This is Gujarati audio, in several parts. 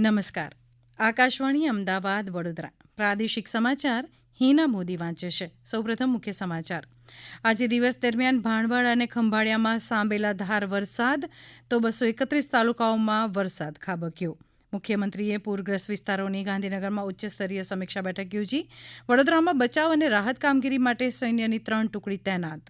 નમસ્કાર. આકાશવાણી અમદાવાદ, વડોદરા. પ્રાદેશિક સમાચાર હિના મોદી વાંચે છે. સૌપ્રથમ મુખ્ય સમાચાર. આજે દિવસ દરમિયાન ભાણવડ અને ખંભાળિયામાં સાંબેલાધાર વરસાદ, તો બસો એકત્રીસ તાલુકાઓમાં વરસાદ ખાબક્યો. મુખ્યમંત્રીએ પૂરગ્રસ્ત વિસ્તારોની ગાંધીનગરમાં ઉચ્ચસ્તરીય સમીક્ષા બેઠક યોજી. વડોદરામાં બચાવ અને રાહત કામગીરી માટે સૈન્યની ત્રણ ટુકડી તૈનાત.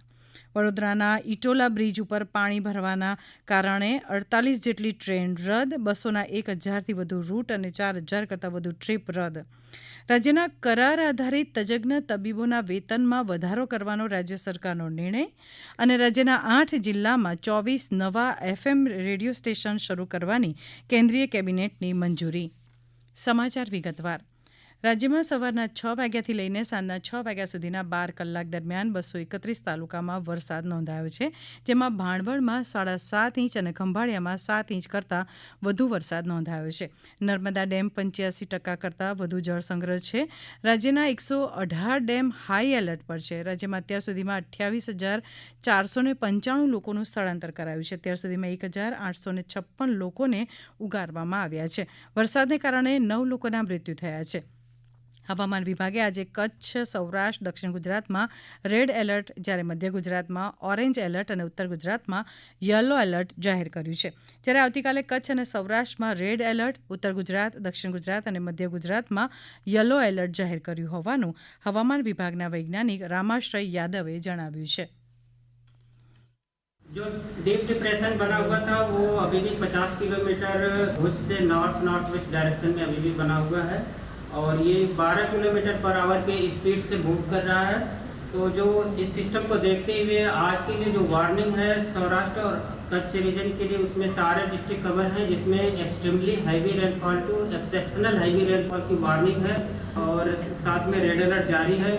વડોદરાના ઇટોલા બ્રિજ ઉપર પાણી ભરવાના કારણે અડતાલીસ જેટલી ટ્રેન રદ, બસોના એક હજારથી વધુ રૂટ અને ચાર હજાર કરતાં વધુ ટ્રીપ રદ. રાજ્યના કરાર આધારિત તજજ્ઞ તબીબોના વેતનમાં વધારો કરવાનો રાજ્ય સરકારનો નિર્ણય અને રાજ્યના આઠ જિલ્લામાં ચોવીસ નવા એફએમ રેડિયો સ્ટેશન શરૂ કરવાની કેન્દ્રીય કેબિનેટની મંજૂરી. સમાચાર વિગતવાર. રાજ્યમાં સવારના છ વાગ્યાથી લઈને સાંજના છ વાગ્યા સુધીના બાર કલાક દરમિયાન બસો એકત્રીસ તાલુકામાં વરસાદ નોંધાયો છે, જેમાં ભાણવડમાં સાડા સાત ઇંચ અને ખંભાળિયામાં સાત ઇંચ કરતાં વધુ વરસાદ નોંધાયો છે. નર્મદા ડેમ પંચ્યાસી ટકા કરતાં વધુ જળસંગ્રહ છે. રાજ્યના એકસો અઢાર ડેમ હાઈ એલર્ટ પર છે. રાજ્યમાં અત્યાર સુધીમાં અઠ્યાવીસ હજાર ચારસો પંચાણું લોકોનું સ્થળાંતર કરાયું છે. અત્યાર સુધીમાં એક હજાર આઠસો છપ્પન લોકોને ઉગારવામાં આવ્યા છે. વરસાદને કારણે નવ લોકોના મૃત્યુ થયા છે. હવામાન વિભાગે આજે કચ્છ સૌરાષ્ટ્ર દક્ષિણ ગુજરાતમાં રેડ એલર્ટ જ્યારે મધ્ય ગુજરાતમાં ઓરેન્જ એલર્ટ અને ઉત્તર ગુજરાતમાં યલો એલર્ટ જાહેર કર્યું છે જ્યારે આવતીકાલે કચ્છ અને સૌરાષ્ટ્રમાં રેડ એલર્ટ ઉત્તર ગુજરાત દક્ષિણ ગુજરાત અને મધ્ય ગુજરાતમાં યલો એલર્ટ જાહેર કર્યું હોવાનું હવામાન વિભાગના વૈજ્ઞાનિક રામાશ્રય યાદવે જણાવ્યું છે जो डीप डिप्रेशन बना हुआ था वो अभी भी 50 किलोमीटर भुज से नॉर्थ नॉर्थ वेस्ट डायरेक्शन में अभी भी बना हुआ है और ये 12 किलोमीटर पर आवर के स्पीड से मूव कर रहा है। तो जो इस सिस्टम को देखते हुए आज के लिए जो वार्निंग है, सौराष्ट्र और कच्छ रीजन के लिए उसमें सारे डिस्ट्रिक्ट कवर हैं, जिसमें extremely heavy rainfall to exceptional heavy rainfall की वार्निंग है और साथ में रेड अलर्ट जारी है।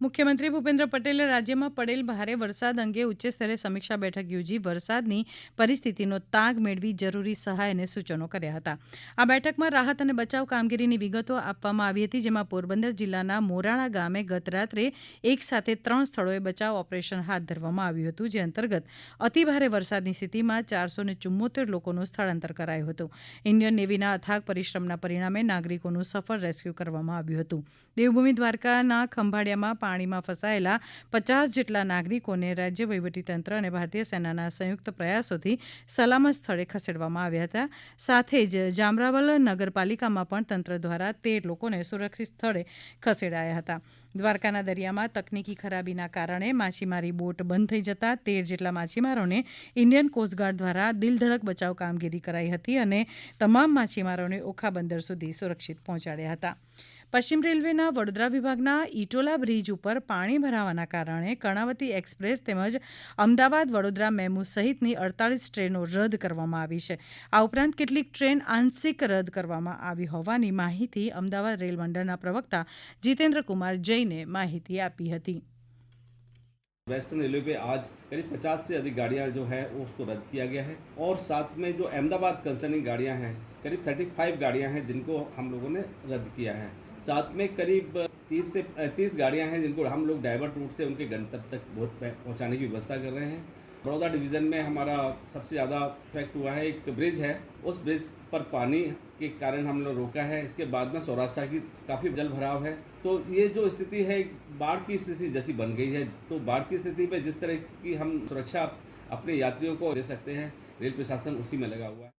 મુખ્યમંત્રી ભૂપેન્દ્ર પટેલે રાજ્યમાં પડેલ ભારે વરસાદ અંગે ઉચ્ચસ્તરીય સમીક્ષા બેઠક યોજી વરસાદની પરિસ્થિતિનો તાગ મેળવી જરૂરી સહાય અને સૂચનો કર્યા હતા. આ બેઠકમાં રાહત અને બચાવ કામગીરીની વિગતો આપવામાં આવી હતી, જેમાં પોરબંદર જિલ્લાના મોરાણા ગામે ગત રાત્રે એક સાથે ત્રણ સ્થળોએ બચાવ ઓપરેશન હાથ ધરવામાં આવ્યું હતું, જે અંતર્ગત અતિભારે વરસાદની સ્થિતિમાં ચારસો ને ચુમ્મોતેર લોકોનું સ્થળાંતર કરાયું હતું. ઇન્ડિયન નેવીના અથાગ પરિશ્રમના પરિણામે નાગરિકોનું સફળ રેસ્ક્યુ કરવામાં આવ્યું હતું. દેવભૂમિ દ્વારકાના ખંભાળિયામાં પાણીમાં ફસાયેલા પચાસ જેટલા નાગરિકોને રાજ્ય વહીવટીતંત્ર અને ભારતીય સેનાના સંયુક્ત પ્રયાસોથી સલામત સ્થળે ખસેડવામાં આવ્યા હતા. સાથે જ જામરાવલ નગરપાલિકામાં પણ તંત્ર દ્વારા તેર લોકોને સુરક્ષિત સ્થળે ખસેડાયા હતા. દ્વારકાના દરિયામાં તકનીકી ખરાબીના કારણે માછીમારી બોટ બંધ થઈ જતા તેર જેટલા માછીમારોને ઇન્ડિયન કોસ્ટગાર્ડ દ્વારા દિલધડક બચાવ કામગીરી કરાઈ હતી અને તમામ માછીમારોને ઓખા બંદર સુધી સુરક્ષિત પહોંચાડ્યા હતા. પશ્ચિમ રેલવેના વડોદરા વિભાગના ઇટોલા બ્રિજ ઉપર પાણી ભરાવાના કારણે કર્ણાવતી એક્સપ્રેસ તેમજ અમદાવાદ વડોદરા મેમુ સહિતની અડતાલીસ ટ્રેનો રદ કરવામાં આવી છે આ ઉપરાંત કેટલીક ટ્રેન આંશિક રદ કરવામાં આવી હોવાની માહિતી અમદાવાદ રેલ મંડળના પ્રવક્તા જીતેન્દ્ર કુમાર જૈને માહિતી આપી હતી वेस्टर्न रेलवे पे आज करीब 50 से अधिक गाड़ियां जो है वो उसको रद्द किया गया है और साथ में जो अहमदाबाद कंसर्निंग गाड़ियां हैं करीब 35 गाड़ियां हैं जिनको हम लोगों ने रद्द किया है साथ में करीब 30 से 30 गाड़ियाँ हैं जिनको हम लोग डाइवर्ट रूट से उनके गंतव्य तक पहुँचाने की व्यवस्था कर रहे हैं। बड़ौदा डिवीज़न में हमारा सबसे ज़्यादा इफ़ेक्ट हुआ है, एक ब्रिज है। उस ब्रिज पर पानी के कारण हम लोग रोका है। इसके बाद में सौराष्ट्र की काफ़ी जल भराव है। तो ये जो स्थिति है, बाढ़ की स्थिति जैसी बन गई है। तो बाढ़ की स्थिति में जिस तरह की हम सुरक्षा अपने यात्रियों को दे सकते हैं, रेल प्रशासन उसी में लगा हुआ है।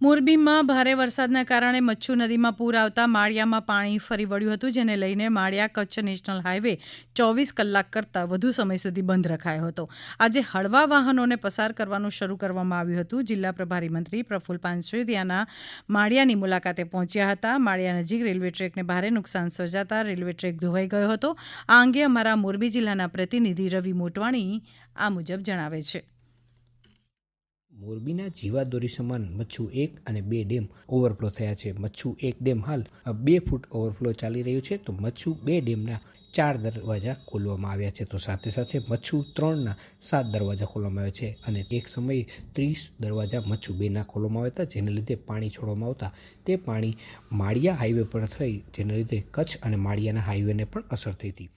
મોરબીમાં ભારે વરસાદના કારણે મચ્છુ નદીમાં પૂર આવતા માળિયામાં પાણી ફરી વળ્યું હતું, જેને લઈને માળિયા કચ્છ નેશનલ હાઈવે ચોવીસ કલાક કરતાં વધુ સમય સુધી બંધ રખાયો હતો. આજે હળવા વાહનોને પસાર કરવાનું શરૂ કરવામાં આવ્યું હતું. જિલ્લા પ્રભારી મંત્રી પ્રફુલ પાનસોદિયાના માળિયાની મુલાકાતે પહોંચ્યા હતા. માળિયા નજીક રેલવે ટ્રેકને ભારે નુકસાન સર્જાતા રેલવે ટ્રેક ધોવાઈ ગયો હતો. આ અંગે અમારા મોરબી જિલ્લાના પ્રતિનિધિ રવિ મોટવાણી આ મુજબ જણાવે છે. મોરબીના જીવાદોરી સમાન મચ્છુ એક અને બે ડેમ ઓવરફ્લો થયા છે. મચ્છુ એક ડેમ હાલ બે ફૂટ ઓવરફ્લો ચાલી રહ્યું છે તો મચ્છુ બે ડેમના ચાર દરવાજા ખોલવામાં આવ્યા છે. તો સાથે સાથે મચ્છુ ત્રણના સાત દરવાજા ખોલવામાં આવ્યા છે અને એક સમયે ત્રીસ દરવાજા મચ્છુ બેના ખોલવામાં આવ્યા હતા, જેને લીધે પાણી છોડવામાં આવતા તે પાણી માળિયા હાઈવે પર થઈ, જેને લીધે કચ્છ અને માળિયાના હાઈવેને પણ અસર થઈ હતી.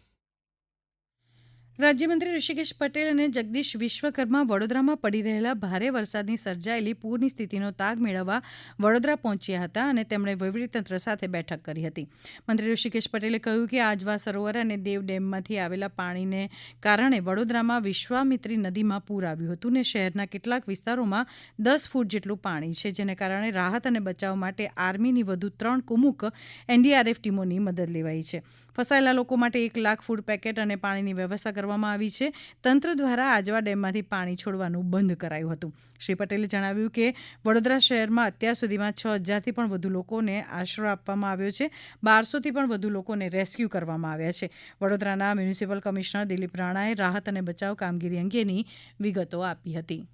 રાજ્યમંત્રી ઋષિકેશ પટેલ અને જગદીશ વિશ્વકર્મા વડોદરામાં પડી રહેલા ભારે વરસાદની સર્જાયેલી પૂરની સ્થિતિનો તાગ મેળવવા વડોદરા પહોંચ્યા હતા અને તેમણે વહીવટીતંત્ર સાથે બેઠક કરી હતી. મંત્રી ઋષિકેશ પટેલે કહ્યું કે આજવા સરોવર અને દેવ ડેમમાંથી આવેલા પાણીને કારણે વડોદરામાં વિશ્વામિત્રી નદીમાં પૂર આવ્યું હતું ને શહેરના કેટલાક વિસ્તારોમાં દસ ફૂટ જેટલું પાણી છે, જેને કારણે રાહત અને બચાવ માટે આર્મીની વધુ ત્રણ કુમુક એનડીઆરએફ ટીમોની મદદ લેવાઈ છે. ફસાયેલા લોકો માટે એક લાખ ફૂડ પેકેટ અને પાણીની વ્યવસ્થા કરવામાં આવી છે. તંત્ર દ્વારા આજવા ડેમમાંથી પાણી છોડવાનું બંધ કરાયું હતું. શ્રી પટેલે જણાવ્યું કે, વડોદરા શહેરમાં અત્યાર સુધીમાં છ હજારથી પણ વધુ લોકોને આશરો આપવામાં આવ્યો છે. બારસોથી પણ વધુ લોકોને રેસ્ક્યુ કરવામાં આવ્યા છે. વડોદરાના મ્યુનિસિપલ કમિશનર દિલીપ રાણાએ રાહત અને બચાવ કામગીરી અંગેની વિગતો આપી હતી.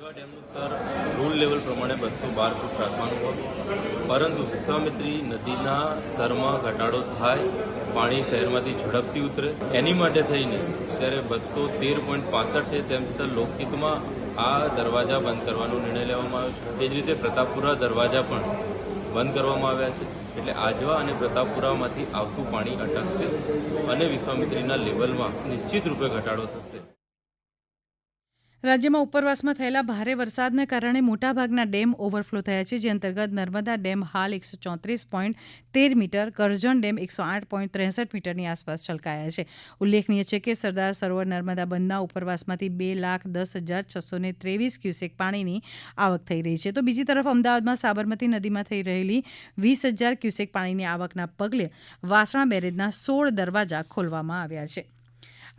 આજવા ડેમનું સ્તર રૂલ લેવલ પ્રમાણે બસો બાર ફૂટ રાખવાનું હતું પરંતુ વિશ્વામિત્રી નદીના સ્તરમાં ઘટાડો થાય, પાણી શહેરમાંથી ઝડપથી ઉતરે. એની માટે થઈને ત્યારે બસો તેર પોઈન્ટ પાસઠ છે, તેમ છતાં લોકહિતમાં આ દરવાજા બંધ કરવાનો નિર્ણય લેવામાં આવ્યો છે. એ જ રીતે પ્રતાપપુરા દરવાજા પણ બંધ કરવામાં આવ્યા છે. એટલે આજવા અને પ્રતાપપુરામાંથી આવતું પાણી અટકશે અને વિશ્વામિત્રીના લેવલમાં નિશ્ચિત રૂપે ઘટાડો થશે. રાજ્યમાં ઉપરવાસમાં થયેલા ભારે વરસાદને કારણે મોટાભાગના ડેમ ઓવરફ્લો થયા છે, જે અંતર્ગત નર્મદા ડેમ હાલ એકસો ચોત્રીસ પોઈન્ટ તેર મીટર, કરજણ ડેમ એકસો આઠ પોઈન્ટ ત્રેસઠ મીટરની આસપાસ છલકાયા છે. ઉલ્લેખનીય છે કે સરદાર સરોવર નર્મદા બંધના ઉપરવાસમાંથી બે લાખ દસ હજાર છસો ને ત્રેવીસ ક્યુસેક પાણીની આવક થઈ રહી છે. તો બીજી તરફ અમદાવાદમાં સાબરમતી નદીમાં થઈ રહેલી વીસ હજાર ક્યુસેક પાણીની આવકના પગલે વાસણા બેરેજના સોળ દરવાજા ખોલવામાં આવ્યા છે.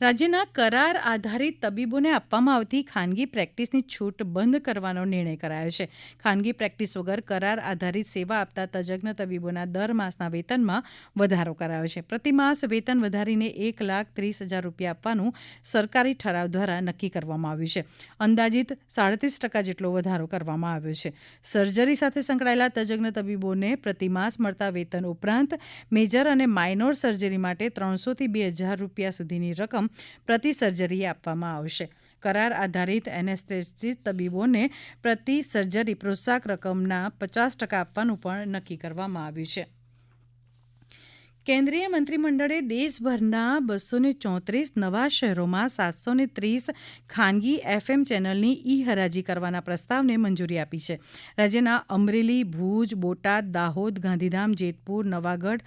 રાજ્યના કરાર આધારિત તબીબોને આપવામાં આવતી ખાનગી પ્રેક્ટિસની છૂટ બંધ કરવાનો નિર્ણય કરાયો છે. ખાનગી પ્રેક્ટિસ વગર કરાર આધારિત સેવા આપતા તજજ્ઞ તબીબોના દર માસના વેતનમાં વધારો કરાયો છે. પ્રતિમાસ વેતન વધારીને એક લાખ ત્રીસ હજાર રૂપિયા આપવાનું સરકારી ઠરાવ દ્વારા નક્કી કરવામાં આવ્યું છે. અંદાજિત સાડત્રીસ ટકા જેટલો વધારો કરવામાં આવ્યો છે. સર્જરી સાથે સંકળાયેલા તજજ્ઞ તબીબોને પ્રતિમાસ મળતા વેતન ઉપરાંત મેજર અને માઇનોર સર્જરી માટે ત્રણસોથી બે હજાર રૂપિયા સુધીની રકમ પ્રતિ સર્જરી આપવામાં આવશે. કરાર આધારિત એનેસ્થેસિસ તબીબોને પ્રતિ સર્જરી પ્રોત્સાહક રકમના પચાસ ટકા આપવાનું પણ નક્કી કરવામાં આવ્યું છે. કેન્દ્રીય મંત્રીમંડળે દેશભરના બસો ચોત્રીસ, નવા શહેરોમાં સાતસો ને ત્રીસ ખાનગી એફએમ ચેનલની ઈ હરાજી કરવાના પ્રસ્તાવને મંજૂરી આપી છે. રાજ્યના અમરેલી, ભુજ, બોટાદ, દાહોદ, ગાંધીધામ, જેતપુર, નવાગઢ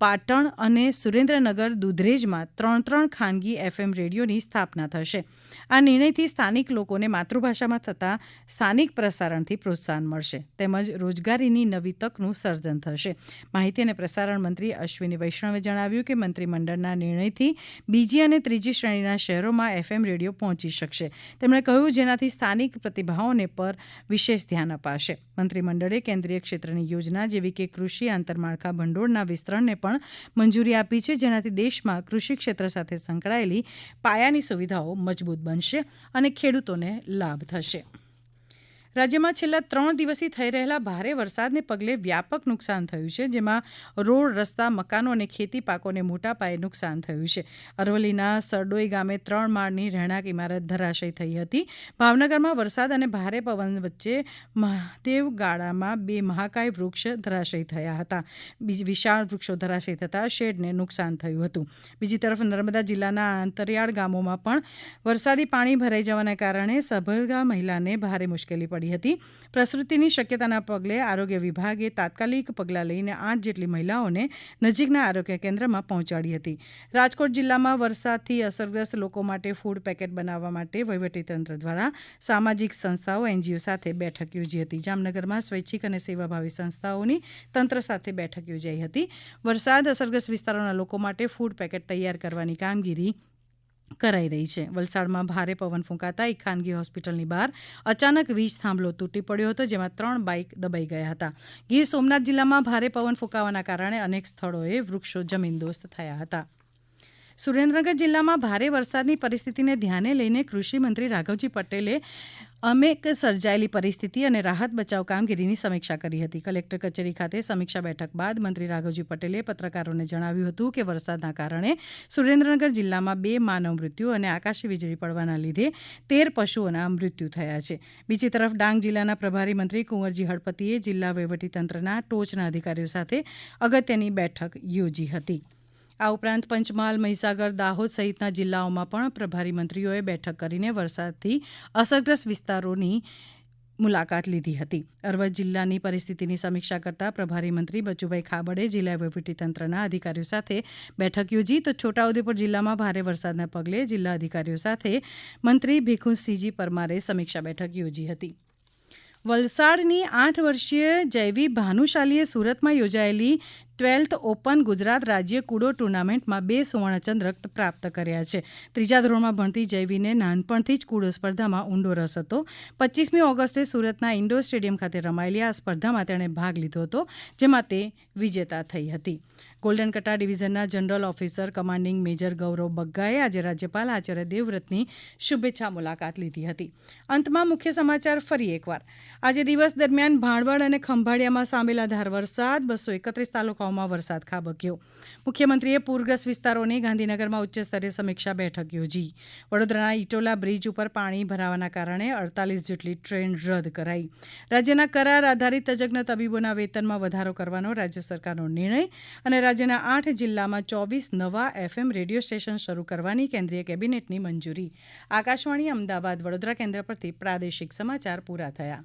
પાટણ અને સુરેન્દ્રનગર દુધરેજમાં ત્રણ ત્રણ ખાનગી એફએમ રેડિયોની સ્થાપના થશે. આ નિર્ણયથી સ્થાનિક લોકોને માતૃભાષામાં થતા સ્થાનિક પ્રસારણથી પ્રોત્સાહન મળશે તેમજ રોજગારીની નવી તકનું સર્જન થશે. માહિતી અને પ્રસારણ મંત્રી અશ્વિની વૈષ્ણવે જણાવ્યું કે મંત્રીમંડળના નિર્ણયથી બીજી અને ત્રીજી શ્રેણીના શહેરોમાં એફએમ રેડિયો પહોંચી શકશે. તેમણે કહ્યું, જેનાથી સ્થાનિક પ્રતિભાઓને પર વિશેષ ધ્યાન અપાશે. મંત્રીમંડળે કેન્દ્રીય ક્ષેત્રની યોજના જેવી કે કૃષિ, આંતરમાળખા ભંડોળના વિસ્તરણને પણ મંજૂરી આપી છે. જેનાથી દેશમાં કૃષિ ક્ષેત્ર સાથે સંકળાયેલી પાયાની સુવિધાઓ મજબૂત બનશે અને ખેડૂતોને લાભ થશે. રાજ્યમાં છેલ્લા ત્રણ દિવસથી થઈ રહેલા ભારે વરસાદને પગલે વ્યાપક નુકસાન થયું છે, જેમાં રોડ, રસ્તા, મકાનો અને ખેતી પાકોને મોટા પાયે નુકસાન થયું છે. અરવલ્લીના સરડોઈ ગામે ત્રણ માળની રહેણાંક ઇમારત ધરાશય થઈ હતી. ભાવનગરમાં વરસાદ અને ભારે પવન વચ્ચે મહાદેવ ગાળામાં બે મહાકાય વૃક્ષ ધરાશય થયા હતા. વિશાળ વૃક્ષો ધરાશય થતાં શેડને નુકસાન થયું હતું. બીજી તરફ નર્મદા જિલ્લાના અંતરિયાળ ગામોમાં પણ વરસાદી પાણી ભરાઈ જવાના કારણે સભરગા મહિલાને ભારે મુશ્કેલી પડી હતી. પ્રસૃતિની શક્યતાના પગલે આરોગ્ય વિભાગે તાત્કાલિક પગલાં લઈને આઠ જેટલી મહિલાઓને નજીકના આરોગ્ય કેન્દ્રમાં પહોંચાડી હતી. રાજકોટ જિલ્લામાં વરસાદથી અસરગ્રસ્ત લોકો માટે ફૂડ પેકેટ બનાવવા માટે વહીવટીતંત્ર દ્વારા સામાજિક સંસ્થાઓ એનજીઓ સાથે બેઠક યોજી હતી. જામનગરમાં સ્વૈચ્છિક અને સેવાભાવી સંસ્થાઓની તંત્ર સાથે બેઠક યોજાઈ હતી. વરસાદ અસરગ્રસ્ત વિસ્તારોના લોકો માટે ફૂડ પેકેટ તૈયાર કરવાની કામગીરી કરાઈ રહી છે. વલસાડમાં ભારે પવન ફૂંકાતા એક ખાનગી હોસ્પિટલની બહાર અચાનક વીજ થાંભલો તૂટી પડ્યો હતો, જેમાં ત્રણ બાઇક દબાઈ ગયા હતા. ગીર સોમનાથ જિલ્લામાં ભારે પવન ફૂંકાવાના કારણે અનેક સ્થળોએ વૃક્ષો જમીનદોસ્ત થયા હતા. સુરેન્દ્રનગર જિલ્લામાં ભારે વરસાદની પરિસ્થિતિને ધ્યાને લઈને કૃષિમંત્રી રાઘવજી પટેલે અમેક સર્જાયેલી પરિસ્થિતિ અને રાહત બચાવ કામગીરીની સમીક્ષા કરી હતી. કલેક્ટર કચેરી ખાતે સમીક્ષા બેઠક બાદ મંત્રી રાઘવજી પટેલે પત્રકારોને જણાવ્યું હતું કે વરસાદના કારણે સુરેન્દ્રનગર જિલ્લામાં બે માનવ મૃત્યુ અને આકાશી વીજળી પડવાના લીધે તેર પશુઓના મૃત્યુ થયા છે. બીજી તરફ ડાંગ જિલ્લાના પ્રભારી મંત્રી કુંવરજી હળપતિએ જિલ્લા વહીવટીતંત્રના ટોચના અધિકારીઓ સાથે અગત્યની બેઠક યોજી હતી. આ ઉપરાંત પંચમહાલ, મહીસાગર, દાહોદ સહિતના જિલ્લાઓમાં પણ પ્રભારી મંત્રીઓએ બેઠક કરીને વરસાદથી અસરગ્રસ્ત વિસ્તારોની મુલાકાત લીધી હતી. અરવદ જિલ્લાની પરિસ્થિતિની સમીક્ષા કરતા પ્રભારી મંત્રી બચુભાઈ ખાબડે જિલ્લા વહીવટીતંત્રના અધિકારીઓ સાથે બેઠક યોજી તો છોટાઉદેપુર જિલ્લામાં ભારે વરસાદના પગલે જિલ્લા અધિકારીઓ સાથે મંત્રી ભીખુસિંહજી પરમારે સમીક્ષા બેઠક યોજી હતી. વલસાડની આઠ વર્ષીય જૈવી ભાનુશાલીએ સુરતમાં યોજાયેલી ટ્વેલ્થ ઓપન ગુજરાત રાજ્ય કુડો ટુર્નામેન્ટમાં બે સુવર્ણચંદ્રક પ્રાપ્ત કર્યા છે. ત્રીજા ધોરણમાં ભણતી જયવીને નાનપણથી જ કુડો સ્પર્ધામાં ઊંડો રસ હતો. પચીસમી ઓગસ્ટે સુરતના ઇન્ડોર સ્ટેડિયમ ખાતે રમાયેલી આ સ્પર્ધામાં તેણે ભાગ લીધો હતો, જેમાં તે વિજેતા થઈ હતી. Golden Katar ડિવિઝનના general officer, commanding major Gaurav બગ્ગાએ આજે રાજ્યપાલ આચાર્ય દેવવ્રતની શુભેચ્છા મુલાકાત લીધી હતી. અંતમાં મુખ્ય સમાચાર ફરી એકવાર. આજે દિવસ દરમિયાન ભાણવડ અને ખંભાળિયામાં સામેલા ધાર વરસાદ બસો એકત્રીસ તાલુકાઓમાં વરસાદ ખાબક્યો. મુખ્યમંત્રીએ પૂરગ્રસ્ત વિસ્તારોની ગાંધીનગરમાં ઉચ્ચ સ્તરીય સમીક્ષા બેઠક યોજી. વડોદરાના ઇટોલા બ્રિજ ઉપર પાણી ભરાવાના કારણે અડતાલીસ જેટલી ટ્રેન રદ કરાઈ. રાજ્યના કરાર આધારિત તજજ્ઞ તબીબોના વેતનમાં વધારો કરવાનો રાજ્ય સરકારનો નિર્ણય અને રાજ્યના આઠ જિલ્લામાં ચોવીસ નવા એફએમ રેડિયો સ્ટેશન શરૂ કરવાની કેન્દ્રીય કેબિનેટની મંજૂરી. આકાશવાણી અમદાવાદ વડોદરા કેન્દ્ર પરથી પ્રાદેશિક સમાચાર પૂરા થયા.